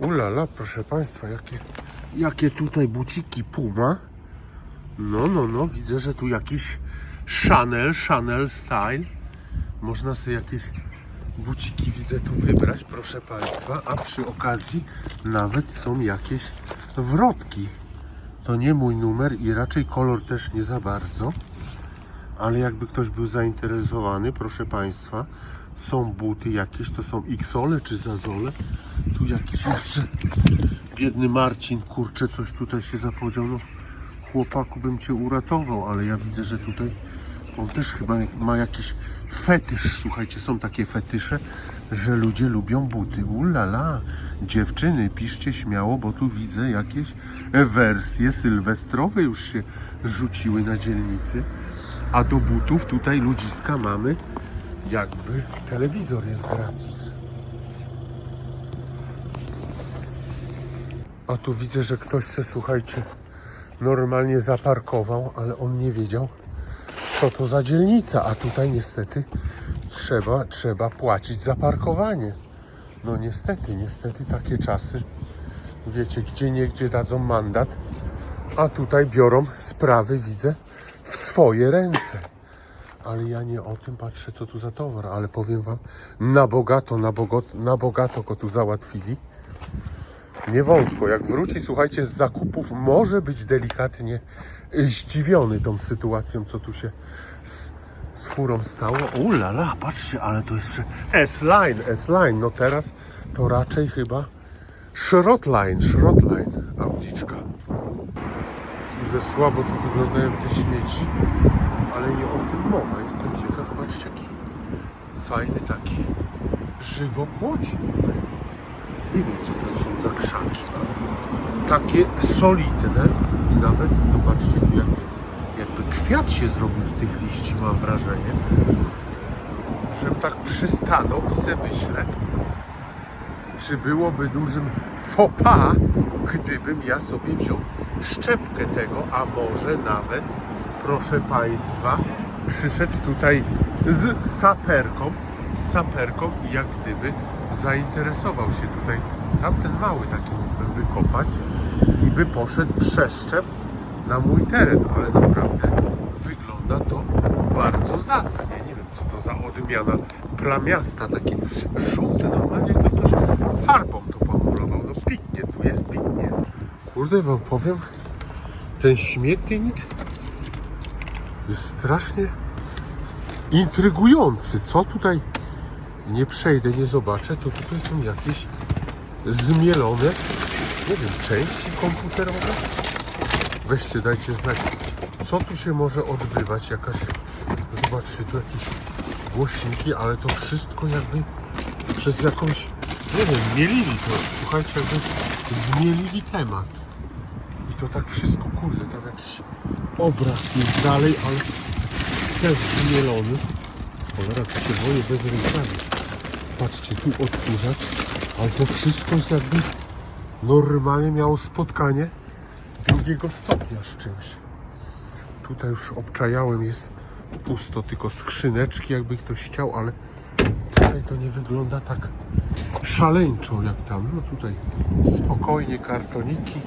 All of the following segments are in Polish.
Ulala, proszę Państwa, jakie, jakie tutaj buciki Puma. No, no, no, widzę, że tu jakiś Chanel, Chanel Style. Można sobie jakieś buciki, widzę, tu wybrać, proszę Państwa. A przy okazji nawet są jakieś wrotki. To nie mój numer i raczej kolor też nie za bardzo. Ale jakby ktoś był zainteresowany, proszę Państwa, są buty jakieś, to są Xole czy Zazole. Tu jakiś jeszcze biedny Marcin, kurczę, coś tutaj się zapodział. No, chłopaku bym Cię uratował, ale ja widzę, że tutaj on też chyba ma jakiś fetysz. Słuchajcie, są takie fetysze, że ludzie lubią buty. Ulala, dziewczyny, piszcie śmiało, bo tu widzę jakieś wersje sylwestrowe już się rzuciły na dzielnicy. A do butów tutaj ludziska mamy jakby telewizor jest gratis. A tu widzę, że ktoś se, słuchajcie, normalnie zaparkował, ale on nie wiedział, co to za dzielnica. A tutaj niestety trzeba, trzeba płacić za parkowanie. No niestety, niestety takie czasy. Wiecie, gdzie nie gdzie dadzą mandat, a tutaj biorą sprawy, widzę, w swoje ręce. Ale ja nie o tym patrzę, co tu za towar, ale powiem wam, na bogato, na, bogot, na bogato go tu załatwili. Nie wąsko. Jak wróci, słuchajcie, z zakupów, może być delikatnie y, zdziwiony tą sytuacją, co tu się z, z furą stało. Ulala, patrzcie, ale to jeszcze S-Line, S-Line. No teraz to raczej chyba Szrotline, Szrotline, audiczka. Kurde, słabo tu wyglądają te śmieci, ale nie o tym mowa. Jestem ciekaw, patrzcie, jaki fajny taki żywopłocik tutaj. Nie wiem, co to są za krzaki, ale takie solidne. I nawet, zobaczcie, jakby, jakby kwiat się zrobił z tych liści, mam wrażenie. Żem tak przystanął i se myślę, czy byłoby dużym faux pas, gdybym ja sobie wziął szczepkę tego, a może nawet, proszę Państwa, przyszedł tutaj z saperką, z saperką i jak gdyby zainteresował się tutaj. Tamten mały taki mógłbym wykopać i by poszedł przeszczep na mój teren, ale naprawdę wygląda to bardzo zacnie. Nie wiem, co to za odmiana plamiasta, takie żółte. Normalnie to ktoś farbą to pomalował. No pitnie, tu jest pitnie. Kurde, wam powiem, ten śmietnik jest strasznie intrygujący. Co tutaj nie przejdę, nie zobaczę, to tutaj są jakieś zmielone, nie wiem, części komputerowe. Weźcie, dajcie znać, co tu się może odbywać. Jakaś, zobaczcie, tu jakieś głośniki, ale to wszystko jakby przez jakąś, nie wiem, mielili to. Słuchajcie, jakby zmielili temat. To tak wszystko, kurde, tam jakiś obraz jest dalej, ale też zmielony. Cholera, to się boję bez rękawi. Patrzcie, tu odkurzacz, ale to wszystko jest jakby normalnie miało spotkanie drugiego stopnia z czymś. Tutaj już obczajałem, jest pusto, tylko skrzyneczki, jakby ktoś chciał, ale tutaj to nie wygląda tak szaleńczo jak tam. No tutaj spokojnie kartoniki,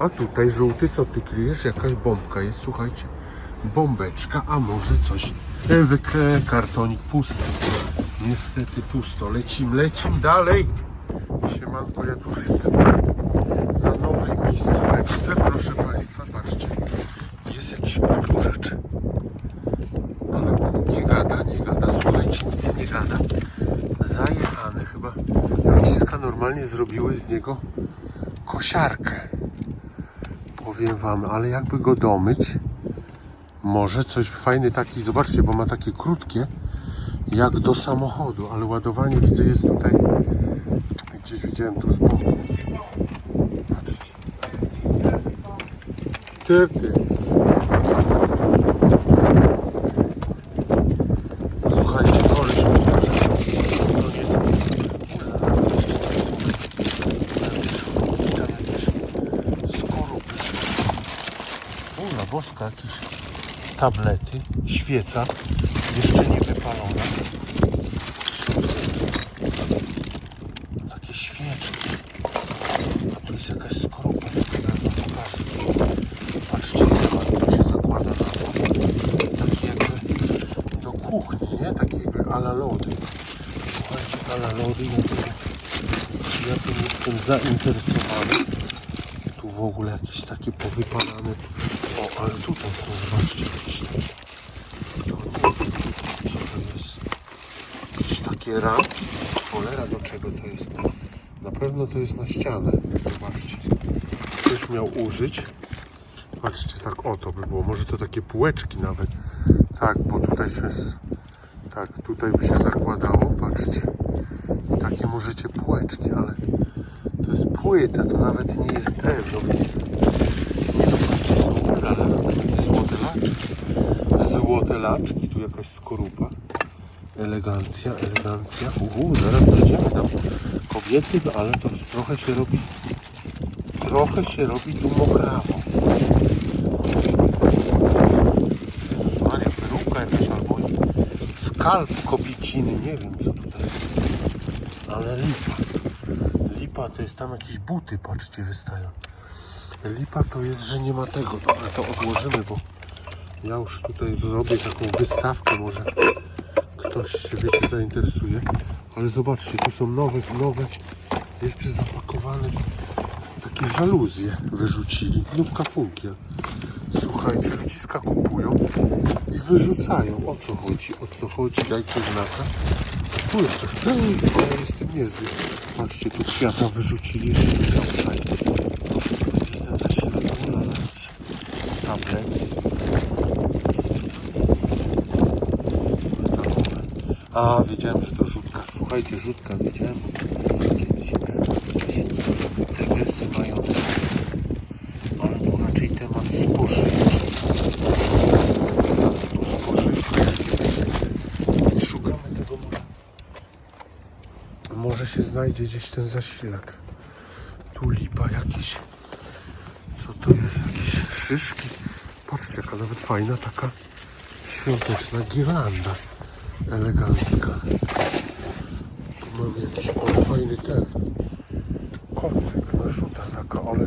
a tutaj żółty, co ty kryjesz? Jakaś bombka jest, słuchajcie. Bombeczka, a może coś. Ewek, kartonik pusty. Niestety pusto. Lecim, lecim dalej. Siemanko, ja tu jestem na nowej miejscóweczce. Proszę Państwa, patrzcie. Jest jakiś odkurzacz. Ale on nie gada, nie gada. Słuchajcie, nic nie gada. Zajechany chyba. Ludziska normalnie zrobiły z niego kosiarkę. Powiem Wam, ale jakby go domyć, może coś fajny taki, zobaczcie, bo ma takie krótkie, jak do samochodu, ale ładowanie widzę jest tutaj, gdzieś widziałem tu z boku. Patrzcie. Ty, ty. Słuchajcie, koleś mi każe, to nie jest... Ulala, patrzcie, skorupy. Ula boska, jakieś tablety, świeca, jeszcze nie wypalona. Takie świeczki. jest jakaś skorupa, zaraz wam pokażę. Patrzcie, jak to się zakłada na to. Taki jakby do kuchni, nie? Taki jakby ala lody. Słuchajcie, ala lody, ja tym, ja tym jestem zainteresowany. W ogóle jakieś takie powypalane. O, ale tutaj są, zobaczcie, jakieś takie. Co to jest. Jakieś takie ramki. Cholera, do czego to jest? Na pewno to jest na ścianę. Zobaczcie. Ktoś miał użyć. Patrzcie, tak o to by było. Może to takie półeczki nawet. Tak, bo tutaj jest. Tak, tutaj by się zakładało. Patrzcie. Takie możecie półeczki, ale płyta, to nawet nie jest drewno, więc nie no, patrzcie, są ale takie złote laczki. Złote laczki, tu jakaś skorupa. Elegancja, elegancja. Uhu, zaraz dojdziemy tam. Kobiety, no ale to trochę się robi. Trochę się robi tu mokrawo. Maria, peruka jakaś albo skalp kobieciny, nie wiem co tutaj jest. Ale lipa. Lipa to jest tam jakieś buty, patrzcie, wystają. Lipa to jest, że nie ma tego. Dobra, to odłożymy, bo ja już tutaj zrobię taką wystawkę może ktoś się wiecie zainteresuje. Ale zobaczcie, tu są nowe, nowe, jeszcze zapakowane takie żaluzje wyrzucili. Nówka funkiel. Słuchajcie, ludziska kupują i wyrzucają. O co chodzi? O co chodzi? Dajcie znaka. Tu jeszcze. Ale jestem niezły. Patrzcie, tu kwiata wyrzucili. Jeszcze. Gdzieś ten zasilacz. Ula, jakiś tablet. A, wiedziałem, że to rzutka. Słuchajcie, rzutka, wiedziałem. Kiedyś miałem jakieś TGS-y mają. Ale to raczej temat spożywczy. Tu spożywczy. Więc szukamy tego może. Może się znajdzie gdzieś ten zasilacz. Tu lipa jakiś. Co to jest? Jakieś szyszki. Patrzcie, jaka nawet fajna taka świąteczna girlanda elegancka. Tu mamy jakiś o, fajny ten kocyk narzuta taka, ale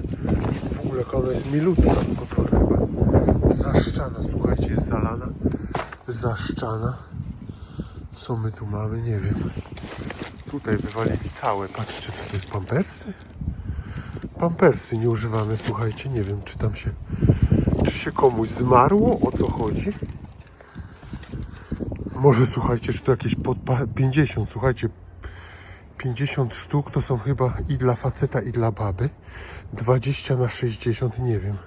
w ogóle jaka ona jest milutka, bo to chyba zaszczana, słuchajcie, jest zalana, zaszczana. Co my tu mamy? Nie wiem. Tutaj wywalili całe, patrzcie co to jest, pampersy? Pampersy nieużywane, słuchajcie, nie wiem czy tam się, czy się komuś zmarło, o co chodzi? Może słuchajcie, czy to jakieś pod pa- 50, słuchajcie, 50 sztuk to są chyba i dla faceta, i dla baby. 20 na 60, nie wiem.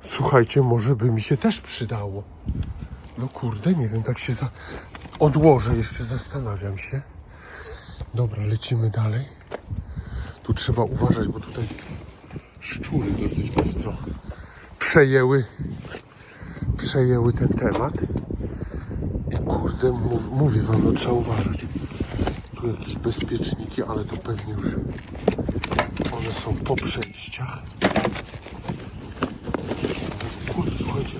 Słuchajcie, może by mi się też przydało. No kurde, nie wiem, tak się za... odłożę, jeszcze zastanawiam się. Dobra, lecimy dalej. Tu trzeba uważać, bo tutaj szczury dosyć ostro przejęły, przejęły ten temat. I kurde, mów, mówię wam, no trzeba uważać. Tu jakieś bezpieczniki, ale to pewnie już one są po przejściach. Kurde, słuchajcie,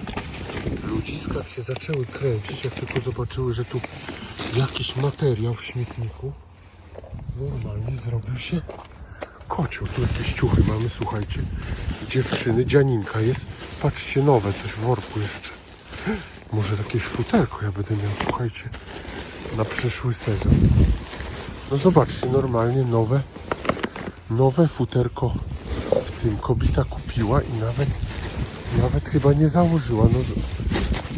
ludziska się zaczęły kręcić, jak tylko zobaczyły, że tu jakiś materiał w śmietniku, normalnie zrobił się kocioł. Tu jakieś ciuchy mamy, słuchajcie. Dziewczyny, dzianinka jest. Patrzcie, nowe coś w worku jeszcze. Może jakieś futerko ja będę miał, słuchajcie, na przyszły sezon. No zobaczcie, normalnie nowe, nowe futerko w tym kobieta kupiła i nawet, nawet chyba nie założyła. No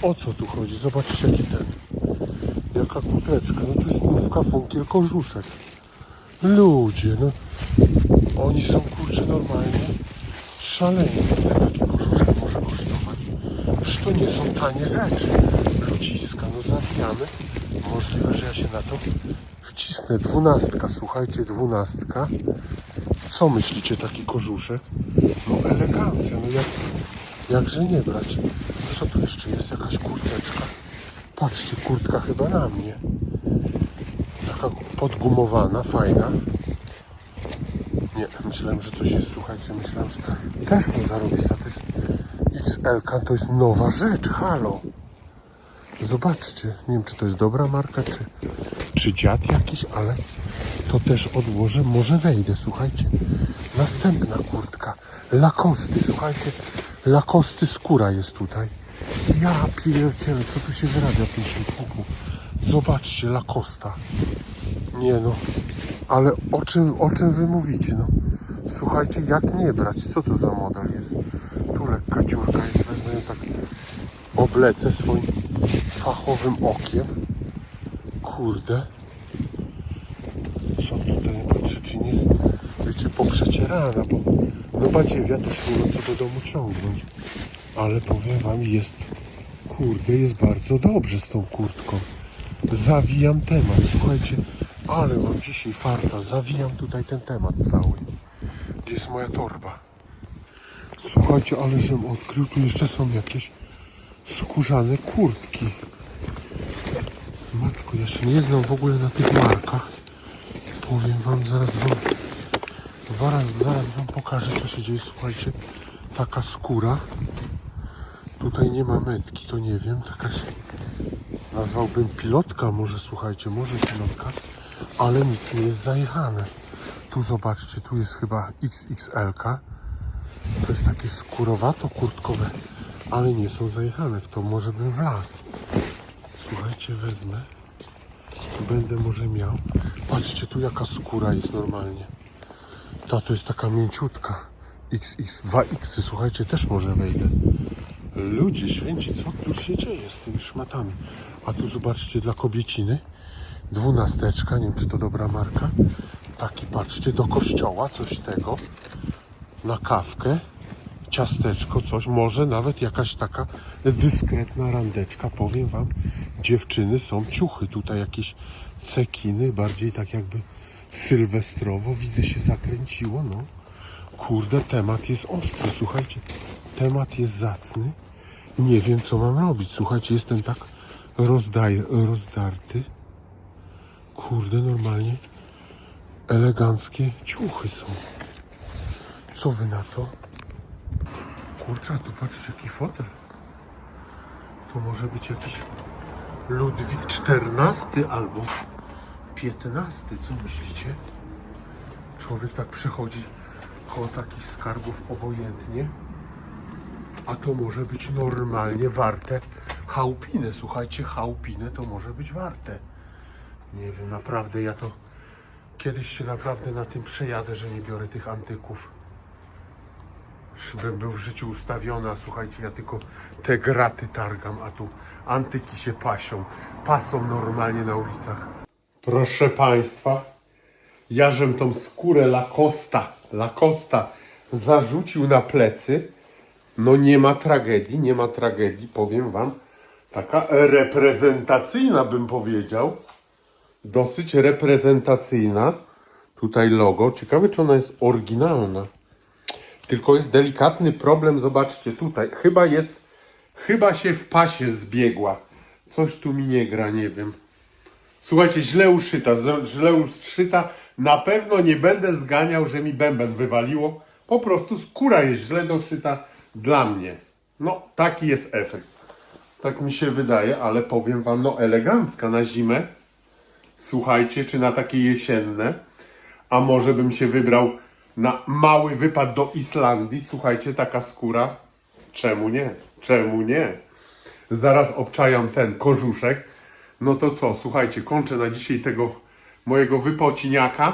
o co tu chodzi? Zobaczcie jaki ten, jaka kurteczka. No to jest nówka funkiel kożuszek. Ludzie, no oni są kurczę normalnie szaleni. Ile taki kożuszek może kosztować? Przecież to nie są tanie rzeczy. Ludziska, no zawijamy. Możliwe, że ja się na to wcisnę. Dwunastka, słuchajcie, dwunastka. Co myślicie, taki kożuszek? No elegancja, no jak, jakże nie brać. Co tu jeszcze jest? Jakaś kurteczka. Patrzcie, kurtka chyba na mnie. Taka podgumowana, fajna. Nie, myślałem, że coś jest, słuchajcie, myślałem, że też to zarobista, to jest XL, to jest nowa rzecz, halo. Zobaczcie, nie wiem, czy to jest dobra marka, czy, czy dziad jakiś, ale to też odłożę, może wejdę, słuchajcie. Następna kurtka, lakosty, słuchajcie, lakosty skóra jest tutaj. Ja pierdzielę, co tu się wyrabia w tym śmietniku. Zobaczcie, lakosta. Nie no, ale o czym, o czym wy mówicie, no? Słuchajcie, jak nie brać? Co to za model jest? Tu lekka dziurka jest, wezmę ją tak, oblecę swoim fachowym okiem. Kurde. Co tutaj patrzę, czy nie jest, wiecie, poprzecierana, bo no badziewia też nie ma co do domu ciągnąć. Ale powiem wam, jest, kurde, jest bardzo dobrze z tą kurtką. Zawijam temat, słuchajcie, ale mam dzisiaj farta, zawijam tutaj ten temat cały. Gdzie jest moja torba? Słuchajcie, ale żem odkrył, tu jeszcze są jakieś skórzane kurtki. Matko, się nie znam w ogóle na tych markach. Powiem wam, zaraz wam, zaraz, zaraz wam pokażę, co się dzieje. Słuchajcie, taka skóra. Tutaj nie ma metki, to nie wiem, taka się nazwałbym pilotka, może słuchajcie, może pilotka, ale nic nie jest zajechane. Tu zobaczcie, tu jest chyba XXL. -ka. To jest takie skórowato kurtkowe, ale nie są zajechane. W to może bym wlazł. Słuchajcie, wezmę. Będę może miał. Patrzcie tu jaka skóra jest normalnie. Ta to jest taka mięciutka. XX, 2X, słuchajcie, też może wejdę. Ludzie święci, co tu się dzieje z tymi szmatami? A tu zobaczcie dla kobieciny. Dwunasteczka, nie wiem czy to dobra marka. Taki patrzcie do kościoła, coś tego. Na kawkę. Ciasteczko, coś, może nawet jakaś taka dyskretna randeczka, powiem wam, dziewczyny są ciuchy, tutaj jakieś cekiny, bardziej tak jakby sylwestrowo, widzę się zakręciło, no. Kurde, temat jest ostry, słuchajcie, temat jest zacny, nie wiem co mam robić, słuchajcie, jestem tak rozdaj, rozdarty, kurde, normalnie eleganckie ciuchy są. Co wy na to? Kurczę, tu patrzcie jaki fotel. To może być jakiś Ludwik XIV albo XV, co myślicie? Człowiek tak przechodzi koło takich skarbów obojętnie. A to może być normalnie warte chałupinę. Słuchajcie, chałupinę to może być warte. Nie wiem, naprawdę ja to kiedyś się naprawdę na tym przejadę, że nie biorę tych antyków. Bym był w życiu ustawiony, a słuchajcie, ja tylko te graty targam, a tu antyki się pasią. Pasą normalnie na ulicach. Proszę Państwa, ja żem tą skórę Lacosta, Lacosta zarzucił na plecy. No nie ma tragedii, nie ma tragedii, powiem Wam. Taka reprezentacyjna bym powiedział. Dosyć reprezentacyjna. Tutaj logo. Ciekawe, czy ona jest oryginalna. Tylko jest delikatny problem, zobaczcie tutaj. Chyba jest, chyba się w pasie zbiegła. Coś tu mi nie gra, nie wiem. Słuchajcie, źle uszyta, źle uszyta. Na pewno nie będę zganiał, że mi bęben wywaliło. Po prostu skóra jest źle doszyta dla mnie. No, taki jest efekt. Tak mi się wydaje, ale powiem wam, no elegancka na zimę. Słuchajcie, czy na takie jesienne. A może bym się wybrał na mały wypad do Islandii. Słuchajcie, taka skóra. Czemu nie? Czemu nie? Zaraz obczajam ten kożuszek. No to co, słuchajcie, kończę na dzisiaj tego mojego wypociniaka.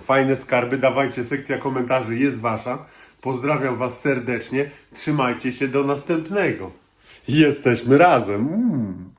Fajne skarby, dawajcie, sekcja komentarzy jest wasza. Pozdrawiam was serdecznie. Trzymajcie się do następnego. Jesteśmy razem. Mm.